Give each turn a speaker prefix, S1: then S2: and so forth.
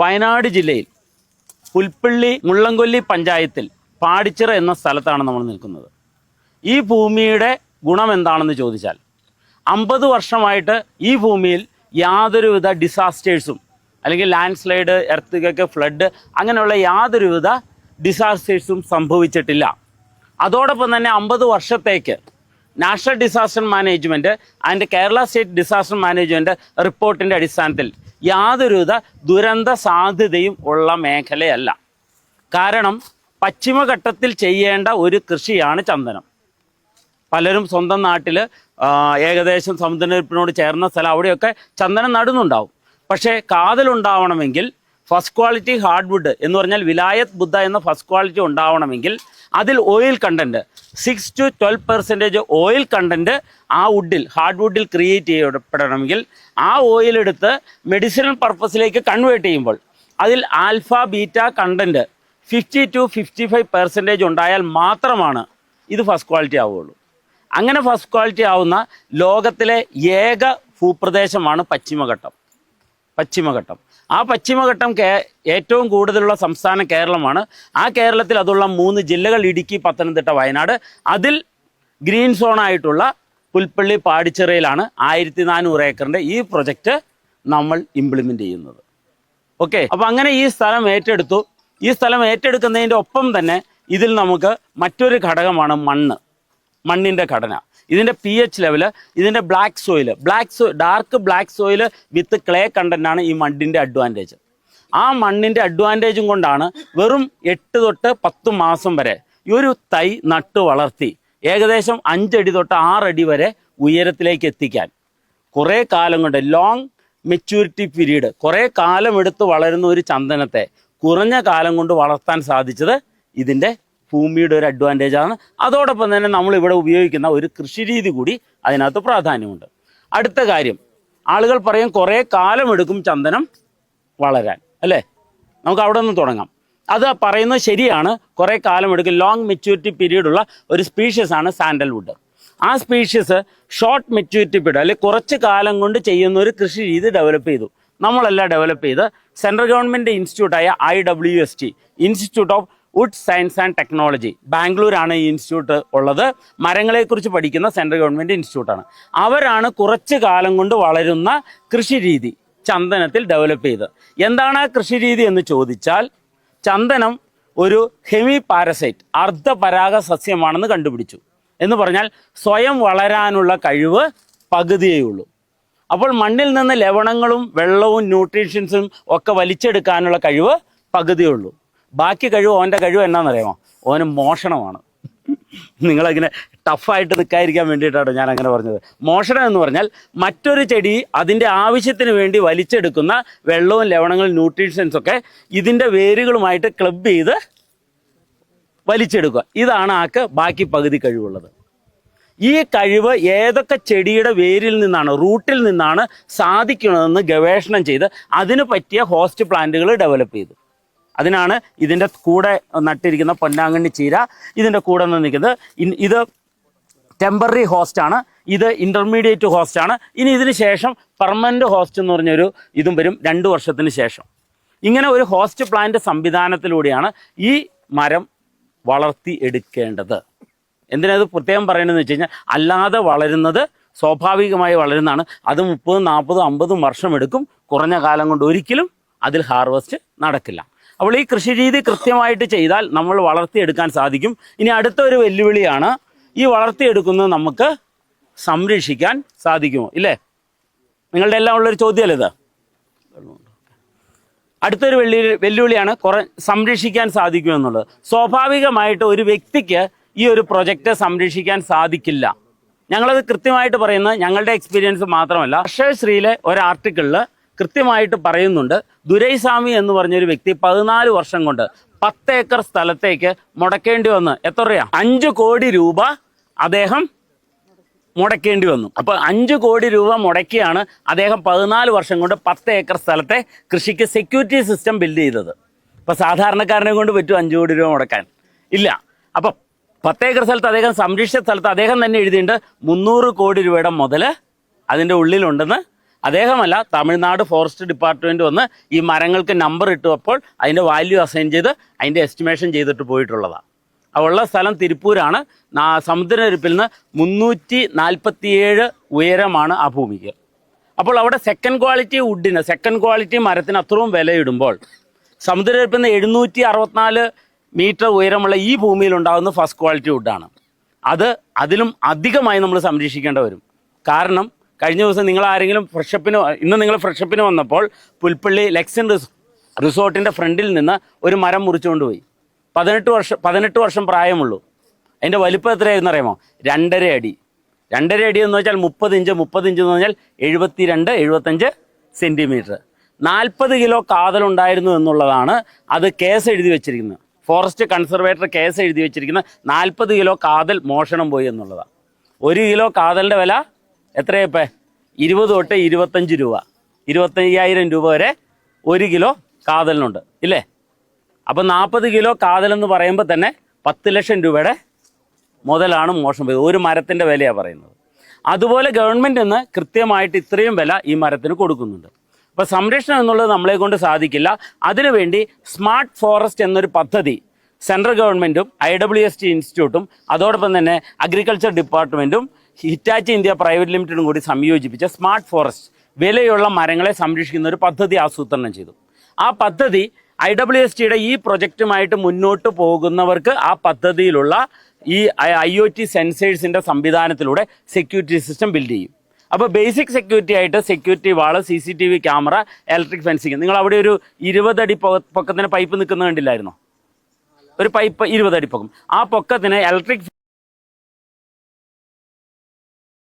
S1: വയനാട് ജില്ലയിൽ പുൽപ്പള്ളി മുള്ളംകൊല്ലി പഞ്ചായത്തിൽ പാടിച്ചിറ എന്ന സ്ഥലത്താണ് നമ്മൾ നിൽക്കുന്നത്. ഈ ഭൂമിയുടെ ഗുണം എന്താണെന്ന് ചോദിച്ചാൽ അമ്പത് വർഷമായിട്ട് ഈ ഭൂമിയിൽ യാതൊരുവിധ ഡിസാസ്റ്റേഴ്സും അല്ലെങ്കിൽ ലാൻഡ് സ്ലൈഡ് എർത്തുകൾക്ക് ഫ്ലഡ് അങ്ങനെയുള്ള യാതൊരുവിധ ഡിസാസ്റ്റേഴ്സും സംഭവിച്ചിട്ടില്ല. അതോടൊപ്പം തന്നെ അമ്പത് വർഷത്തേക്ക് national disaster management and Kerala state disaster management റിപ്പോർട്ടിന്റെ അടിസ്ഥാനത്തിൽ യാതൊരുവിധ ദുരന്ത സാധ്യതയും ഉള്ള മേഖലയല്ല. കാരണം പശ്ചിമഘട്ടത്തിൽ ചെയ്യേണ്ട ഒരു കൃഷിയാണ് ചന്ദനം. പലരും സ്വന്തം നാട്ടിൽ ഏകദേശം സമുദ്രനിരപ്പിനോട് ചേർന്ന സ്ഥലം അവിടെയൊക്കെ ചന്ദനം നടുന്നുണ്ടാവും. പക്ഷേ കാതലുണ്ടാവണമെങ്കിൽ ഫസ്റ്റ് ക്വാളിറ്റി ഹാർഡ്വുഡ് എന്ന് പറഞ്ഞാൽ വിലായത്ത് ബുദ്ധ എന്ന ഫസ്റ്റ് ക്വാളിറ്റി ഉണ്ടാവണമെങ്കിൽ അതിൽ oil content six to twelve percentage oil content ആ വുഡിൽ ഹാർഡ് വുഡിൽ ക്രിയേറ്റ് ചെയ്യപ്പെടണമെങ്കിൽ ആ ഓയിൽ എടുത്ത് മെഡിസിനൽ പർപ്പസിലേക്ക് കൺവേർട്ട് ചെയ്യുമ്പോൾ അതിൽ alpha beta content fifty to fifty five percentage ഉണ്ടായാൽ മാത്രമാണ് ഇത് ഫസ്റ്റ് ക്വാളിറ്റി ആവുകയുള്ളൂ. അങ്ങനെ ഫസ്റ്റ് ക്വാളിറ്റി ആവുന്ന ലോകത്തിലെ ഏക ഭൂപ്രദേശമാണ് പശ്ചിമഘട്ടം. പശ്ചിമഘട്ടം. ആ പശ്ചിമഘട്ടം കേ ഏറ്റവും കൂടുതലുള്ള സംസ്ഥാനം കേരളമാണ്. ആ കേരളത്തിൽ അതുള്ള മൂന്ന് ജില്ലകൾ ഇടുക്കി പത്തനംതിട്ട വയനാട്. അതിൽ ഗ്രീൻ സോണായിട്ടുള്ള പുൽപ്പള്ളി പാടിച്ചിറയിലാണ് ആയിരത്തി നാനൂറ് ഏക്കറിന്റെ ഈ പ്രൊജക്റ്റ് നമ്മൾ ഇംപ്ലിമെന്റ് ചെയ്യുന്നത്. ഓക്കെ? അപ്പോൾ അങ്ങനെ ഈ സ്ഥലം ഏറ്റെടുത്തു. ഈ സ്ഥലം ഏറ്റെടുക്കുന്നതിന്റെ ഒപ്പം തന്നെ ഇതിൽ നമുക്ക് മറ്റൊരു ഘടകമാണ് മണ്ണ്. മണ്ണിന്റെ ഘടന. ഇതിന്റെ പി എച്ച് ലെവൽ ഇതിന്റെ black soil black so dark black soil with clay കണ്ടന്റാണ് ഈ മണ്ണിന്റെ അഡ്വാന്റേജ് ആ മണ്ണിന്റെ അഡ്വാന്റേജും കൊണ്ടാണ് വെറും എട്ട് തൊട്ട് പത്ത് മാസം വരെ ഈ ഒരു തൈ നട്ട് വളർത്തി ഏകദേശം അഞ്ചടി തൊട്ട് ആറടി വരെ ഉയരത്തിലേക്ക് എത്തിക്കാൻ. കുറേ കാലം കൊണ്ട് ലോങ് മെച്യൂരിറ്റി പീരീഡ് കുറേ കാലം എടുത്ത് വളരുന്ന ഒരു ചന്ദനത്തെ കുറഞ്ഞ കാലം കൊണ്ട് വളർത്താൻ സാധിച്ചത് ഇതിന്റെ ഭൂമിയുടെ ഒരു അഡ്വാന്റേജ് ആണ്. അതോടൊപ്പം തന്നെ നമ്മൾ ഇവിടെ ഉപയോഗിക്കുന്ന ഒരു കൃഷിരീതി കൂടി അതിനകത്ത് പ്രാധാന്യമുണ്ട്. അടുത്ത കാര്യം ആളുകൾ പറയും കുറേ കാലമെടുക്കും ചന്ദനം വളരാൻ അല്ലേ? നമുക്ക് അവിടെ നിന്ന് തുടങ്ങാം. അത് പറയുന്നത് ശരിയാണ് കുറേ കാലമെടുക്കും ലോങ് മെച്യൂരിറ്റി പീരീഡ് ഉള്ള ഒരു സ്പീഷ്യസ് ആണ് സാൻഡൽവുഡ് ആ സ്പീഷ്യസ് ഷോർട്ട് മെച്യൂരിറ്റി പീരീഡ് അല്ലെങ്കിൽ കുറച്ച് കാലം കൊണ്ട് ചെയ്യുന്ന ഒരു കൃഷി രീതി ഡെവലപ്പ് ചെയ്തു. നമ്മളെല്ലാം ഡെവലപ്പ് ചെയ്ത് central government ഇൻസ്റ്റിറ്റ്യൂട്ടായ I W S T institute of wood science and technology. ബാംഗ്ലൂരാണ് ഈ ഇൻസ്റ്റിറ്റ്യൂട്ട് ഉള്ളത്. മരങ്ങളെക്കുറിച്ച് പഠിക്കുന്ന സെൻട്രൽ ഗവൺമെന്റ് ഇൻസ്റ്റിറ്റ്യൂട്ടാണ്. അവരാണ് കുറച്ച് കാലം കൊണ്ട് വളരുന്ന കൃഷിരീതി ചന്ദനത്തിൽ ഡെവലപ്പ് ചെയ്ത് എന്താണ് ആ കൃഷിരീതി എന്ന് ചോദിച്ചാൽ ചന്ദനം ഒരു ഹെമി പാരസൈറ്റ് അർദ്ധപരാഗ സസ്യമാണെന്ന് കണ്ടുപിടിച്ചു. എന്ന് പറഞ്ഞാൽ സ്വയം വളരാനുള്ള കഴിവ് പകുതിയേ ഉള്ളൂ. അപ്പോൾ മണ്ണിൽ നിന്ന് ലവണങ്ങളും വെള്ളവും ന്യൂട്രീഷ്യൻസും ഒക്കെ വലിച്ചെടുക്കാനുള്ള കഴിവ് പകുതിയേ ഉള്ളൂ. ബാക്കി കഴിവ് ഓന്റെ കഴിവ് എന്നാണെന്നറിയാമോ ഓന് മോഷണമാണ്. നിങ്ങളങ്ങനെ ടഫായിട്ട് നിൽക്കാതിരിക്കാൻ വേണ്ടിയിട്ടാണ് ഞാൻ അങ്ങനെ പറഞ്ഞത്. മോഷണം എന്ന് പറഞ്ഞാൽ മറ്റൊരു ചെടി അതിന്റെ ആവശ്യത്തിന് വേണ്ടി വലിച്ചെടുക്കുന്ന വെള്ളവും ലവണങ്ങളും ന്യൂട്രീഷൻസ് ഒക്കെ ഇതിന്റെ വേരുകളുമായിട്ട് ക്ലബ് ചെയ്ത് വലിച്ചെടുക്കുക. ഇതാണ് ആക്ക് ബാക്കി പകുതി കഴിവുള്ളത്. ഈ കഴിവ് ഏതൊക്കെ ചെടിയുടെ വേരിൽ നിന്നാണ് റൂട്ടിൽ നിന്നാണ് സാധിക്കുന്നതെന്ന് ഗവേഷണം ചെയ്ത് അതിന് പറ്റിയ ഹോസ്റ്റ് പ്ലാന്റുകൾ ഡെവലപ്പ് ചെയ്തു. അതിനാണ് ഇതിന്റെ കൂടെ നട്ടിരിക്കുന്ന പൊന്നാങ്കണ്ണി ചീര ഇതിന്റെ കൂടെ നിൽക്കുന്നത് ഇത് ടെമ്പററി ഹോസ്റ്റാണ് ഇത് ഇന്റർമീഡിയറ്റ് ഹോസ്റ്റാണ് ഇനി ഇതിന് ശേഷം പെർമനന്റ് ഹോസ്റ്റ് എന്ന് പറഞ്ഞൊരു ഇതും വരും രണ്ട് വർഷത്തിന് ശേഷം. ഇങ്ങനെ ഒരു ഹോസ്റ്റ് പ്ലാന്റ് സംവിധാനത്തിലൂടെയാണ് ഈ മരം വളർത്തി എടുക്കേണ്ടത്. എന്തിനത് പ്രത്യേകം പറയണമെന്ന് വെച്ച് കഴിഞ്ഞാൽ അല്ലാതെ വളരുന്നത് സ്വാഭാവികമായി വളരുന്നതാണ്. അത് മുപ്പതും നാൽപ്പതും അമ്പതും വർഷം എടുക്കും. കുറഞ്ഞ കാലം കൊണ്ട് ഒരിക്കലും അതിൽ ഹാർവസ്റ്റ് നടക്കില്ല. അപ്പോൾ ഈ കൃഷി രീതി കൃത്യമായിട്ട് ചെയ്താൽ നമ്മൾ വളർത്തിയെടുക്കാൻ സാധിക്കും. ഇനി അടുത്ത ഒരു വെല്ലുവിളിയാണ് ഈ വളർത്തിയെടുക്കുന്നത് നമുക്ക് സംരക്ഷിക്കാൻ സാധിക്കുമോ? ഇല്ലേ? നിങ്ങളുടെ എല്ലാം ഉള്ളൊരു ചോദ്യമല്ലേ ഇത്? അടുത്തൊരു വെള്ളി വെല്ലുവിളിയാണ് കുറെ സംരക്ഷിക്കാൻ സാധിക്കുമെന്നുള്ളത് സ്വാഭാവികമായിട്ട് ഒരു വ്യക്തിക്ക് ഈ ഒരു പ്രൊജക്റ്റ് സംരക്ഷിക്കാൻ സാധിക്കില്ല. ഞങ്ങളത് കൃത്യമായിട്ട് പറയുന്നത് ഞങ്ങളുടെ എക്സ്പീരിയൻസ് മാത്രമല്ല. ശ്രീയിലെ ഒരു ആർട്ടിക്കിളിൽ കൃത്യമായിട്ട് പറയുന്നുണ്ട്. ദുരൈസ്വാമി എന്ന് പറഞ്ഞൊരു വ്യക്തി പതിനാല് വർഷം കൊണ്ട് പത്ത് ഏക്കർ സ്ഥലത്തേക്ക് മുടക്കേണ്ടി വന്ന്. എത്ര രൂപ അഞ്ച് കോടി രൂപ അദ്ദേഹം മുടക്കേണ്ടി വന്നു. അപ്പോൾ അഞ്ച് കോടി രൂപ മുടക്കിയാണ് അദ്ദേഹം പതിനാല് വർഷം കൊണ്ട് പത്ത് ഏക്കർ സ്ഥലത്തെ കൃഷിക്ക് സെക്യൂരിറ്റി സിസ്റ്റം ബിൽഡ് ചെയ്തത്. ഇപ്പോൾ സാധാരണക്കാരനെ കൊണ്ട് പറ്റും അഞ്ച് കോടി രൂപ മുടക്കാൻ. ഇല്ല. അപ്പോൾ പത്ത് ഏക്കർ സ്ഥലത്ത് അദ്ദേഹം സംരക്ഷിച്ച സ്ഥലത്ത് അദ്ദേഹം തന്നെ എഴുതിയിട്ടുണ്ട് മുന്നൂറ് കോടി രൂപയുടെ മുതൽ അതിന്റെ ഉള്ളിലുണ്ടെന്ന് അദ്ദേഹമല്ല തമിഴ്നാട് ഫോറസ്റ്റ് ഡിപ്പാർട്ട്മെന്റ് വന്ന് ഈ മരങ്ങൾക്ക് നമ്പർ ഇട്ടപ്പോൾ അതിന്റെ വാല്യൂ അസൈൻ ചെയ്ത് അതിന്റെ എസ്റ്റിമേഷൻ ചെയ്തിട്ട് പോയിട്ടുള്ളതാണ് ഉള്ള സ്ഥലം തിരുപ്പൂരാണ്. സമുദ്രനിരപ്പിൽ നിന്ന് മുന്നൂറ്റി നാൽപ്പത്തിയേഴ് ഉയരമാണ് ആ ഭൂമിക്ക്. അപ്പോൾ അവിടെ സെക്കൻഡ് ക്വാളിറ്റി വുഡിന് സെക്കൻഡ് ക്വാളിറ്റി മരത്തിന് അത്രയും വിലയിടുമ്പോൾ സമുദ്രനിരപ്പിൽ നിന്ന് എഴുന്നൂറ്റി അറുപത്തിനാല് മീറ്റർ ഉയരമുള്ള ഈ ഭൂമിയിൽ ഉണ്ടാകുന്ന ഫസ്റ്റ് ക്വാളിറ്റി വുഡാണ് അത് അതിലും അധികമായി നമ്മൾ സംരക്ഷിക്കേണ്ടി വരും. കാരണം കഴിഞ്ഞ ദിവസം നിങ്ങൾ ആരെങ്കിലും ഫ്രഷപ്പിന് ഇന്ന് നിങ്ങൾ ഫ്രഷപ്പിന് വന്നപ്പോൾ പുൽപ്പള്ളി ലെക്സൺ റിസ് റിസോർട്ടിന്റെ ഫ്രണ്ടിൽ നിന്ന് ഒരു മരം മുറിച്ചുകൊണ്ട് പോയി. പതിനെട്ട് വർഷം പതിനെട്ട് വർഷം പ്രായമുള്ളൂ. അതിന്റെ വലിപ്പം എത്രയായിരുന്നു അറിയാമോ? രണ്ടര അടി. രണ്ടര അടി എന്ന് വെച്ചാൽ മുപ്പത് ഇഞ്ച് മുപ്പത് ഇഞ്ച് എന്ന് പറഞ്ഞാൽ എഴുപത്തി രണ്ട് എഴുപത്തഞ്ച് സെന്റിമീറ്റർ നാൽപ്പത് കിലോ കാതലുണ്ടായിരുന്നു എന്നുള്ളതാണ് അത് കേസ് എഴുതി വെച്ചിരിക്കുന്നത്. ഫോറസ്റ്റ് കൺസർവേറ്റർ കേസ് എഴുതി വെച്ചിരിക്കുന്ന നാൽപ്പത് കിലോ കാതൽ മോഷണം പോയി എന്നുള്ളതാണ്. ഒരു കിലോ കാതലിന്റെ വില എത്രയപ്പേ ഇരുപത് തൊട്ട് ഇരുപത്തഞ്ച് രൂപ. ഇരുപത്തയ്യായിരം രൂപ വരെ ഒരു കിലോ കാതലിനുണ്ട് ഇല്ലേ? അപ്പം നാൽപ്പത് കിലോ കാതലെന്ന് പറയുമ്പോൾ തന്നെ പത്ത് ലക്ഷം രൂപയുടെ മുതലാണ് മോഷണം പോയത് ഒരു മരത്തിന്റെ വിലയാണ് പറയുന്നത്. അതുപോലെ ഗവൺമെന്റ് ഇന്ന് കൃത്യമായിട്ട് ഇത്രയും വില ഈ മരത്തിന് കൊടുക്കുന്നുണ്ട്. അപ്പോൾ സംരക്ഷണം എന്നുള്ളത് നമ്മളെ കൊണ്ട് സാധിക്കില്ല. അതിനുവേണ്ടി സ്മാർട്ട് ഫോറസ്റ്റ് എന്നൊരു പദ്ധതി സെൻട്രൽ ഗവൺമെന്റും ഐ ഡബ്ല്യു എസ് ടി ഇൻസ്റ്റിറ്റ്യൂട്ടും അതോടൊപ്പം തന്നെ അഗ്രികൾച്ചർ ഡിപ്പാർട്ട്മെന്റും ഹിറ്റാച്ചി ഇന്ത്യ പ്രൈവറ്റ് ലിമിറ്റഡും കൂടി സംയോജിപ്പിച്ച സ്മാർട്ട് ഫോറസ്റ്റ് വിലയുള്ള മരങ്ങളെ സംരക്ഷിക്കുന്ന ഒരു പദ്ധതി ആസൂത്രണം ചെയ്തു. ആ പദ്ധതി ഐ ഡബ്ല്യു എസ് ടിയുടെ ഈ പ്രൊജക്റ്റുമായിട്ട് മുന്നോട്ട് പോകുന്നവർക്ക് ആ പദ്ധതിയിലുള്ള ഈ ഐ ഒ ടി സെൻസേഴ്സിന്റെ സംവിധാനത്തിലൂടെ സെക്യൂരിറ്റി സിസ്റ്റം ബിൽഡ് ചെയ്യും. അപ്പോൾ ബേസിക് സെക്യൂരിറ്റി ആയിട്ട് security wall C C T V camera electric fencing നിങ്ങൾ അവിടെ ഒരു ഇരുപതടി പൊക്കത്തിന് പൈപ്പ് നിൽക്കുന്ന കണ്ടില്ലായിരുന്നോ? ഒരു പൈപ്പ് ഇരുപതടി പൊക്കം. ആ പൊക്കത്തിന് ഇലക്ട്രിക്